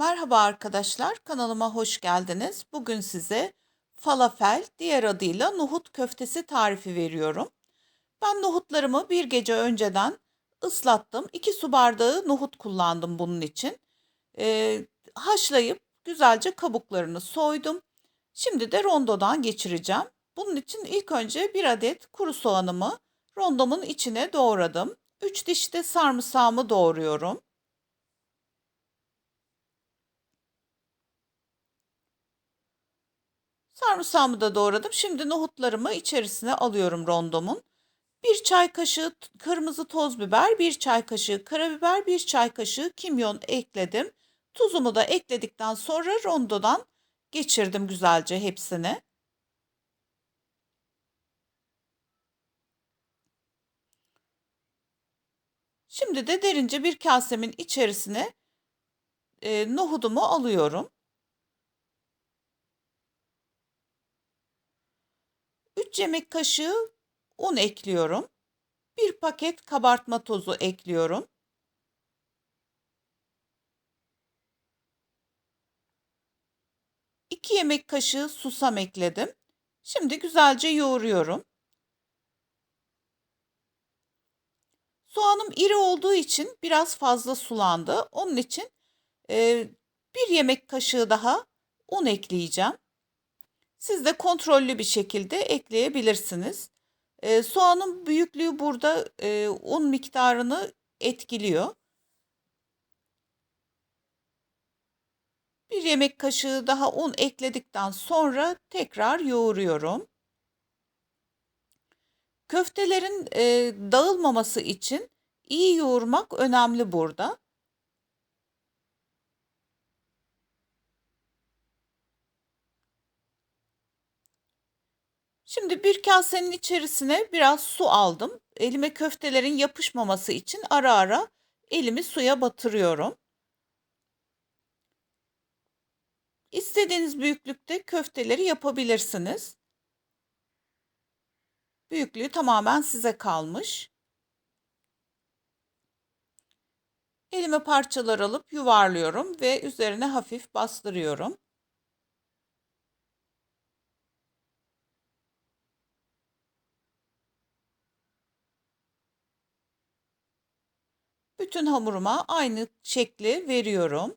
Merhaba arkadaşlar, kanalıma hoş geldiniz. Bugün size falafel, diğer adıyla nohut köftesi tarifi veriyorum. Ben nohutlarımı bir gece önceden ıslattım. 2 su bardağı nohut kullandım bunun için. Ee, haşlayıp güzelce kabuklarını soydum. Şimdi de rondodan geçireceğim. Bunun için ilk önce bir adet kuru soğanımı rondomun içine doğradım. 3 diş de sarımsağımı doğruyorum. Sarımsağımı da doğradım. Şimdi nohutlarımı içerisine alıyorum rondomun. Bir çay kaşığı kırmızı toz biber, bir çay kaşığı karabiber, bir çay kaşığı kimyon ekledim. Tuzumu da ekledikten sonra rondodan geçirdim güzelce hepsini. Şimdi de derince bir kasemin içerisine e, nohudumu alıyorum. 3 yemek kaşığı un ekliyorum. 1 paket kabartma tozu ekliyorum. İki yemek kaşığı susam ekledim. Şimdi güzelce yoğuruyorum. Soğanım iri olduğu için biraz fazla sulandı. Onun için e, bir yemek kaşığı daha un ekleyeceğim. Siz de kontrollü bir şekilde ekleyebilirsiniz. E, soğanın büyüklüğü burada e, un miktarını etkiliyor. Bir yemek kaşığı daha un ekledikten sonra tekrar yoğuruyorum. Köftelerin e, dağılmaması için iyi yoğurmak önemli burada. Şimdi bir kasenin içerisine biraz su aldım. Elime köftelerin yapışmaması için ara ara elimi suya batırıyorum. İstediğiniz büyüklükte köfteleri yapabilirsiniz. Büyüklüğü tamamen size kalmış. Elime parçalar alıp yuvarlıyorum ve üzerine hafif bastırıyorum. Bütün hamuruma aynı şekli veriyorum.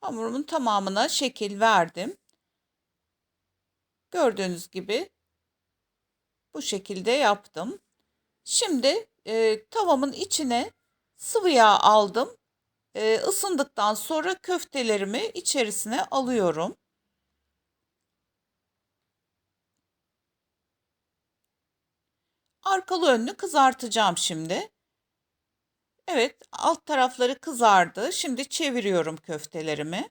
Hamurumun tamamına şekil verdim. Gördüğünüz gibi bu şekilde yaptım. Şimdi e, tavamın içine sıvı yağ aldım. E, ısındıktan sonra köftelerimi içerisine alıyorum. Arkalı önlü kızartacağım şimdi. Evet, alt tarafları kızardı. Şimdi çeviriyorum köftelerimi.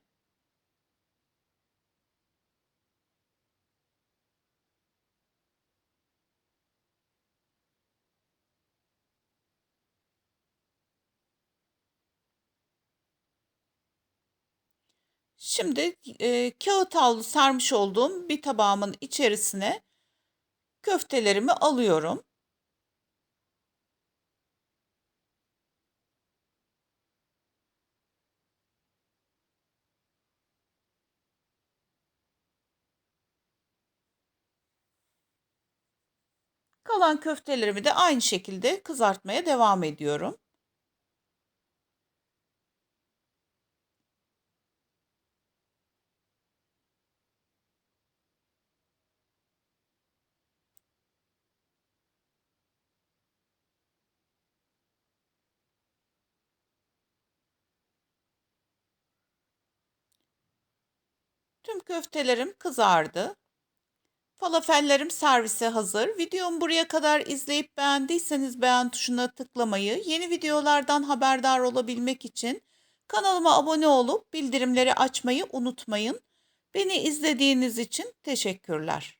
Şimdi e, kağıt havlu sarmış olduğum bir tabağımın içerisine köftelerimi alıyorum. Kalan köftelerimi de aynı şekilde kızartmaya devam ediyorum. Tüm köftelerim kızardı. Falafellerim servise hazır. Videomu buraya kadar izleyip beğendiyseniz beğen tuşuna tıklamayı, yeni videolardan haberdar olabilmek için kanalıma abone olup bildirimleri açmayı unutmayın. Beni izlediğiniz için teşekkürler.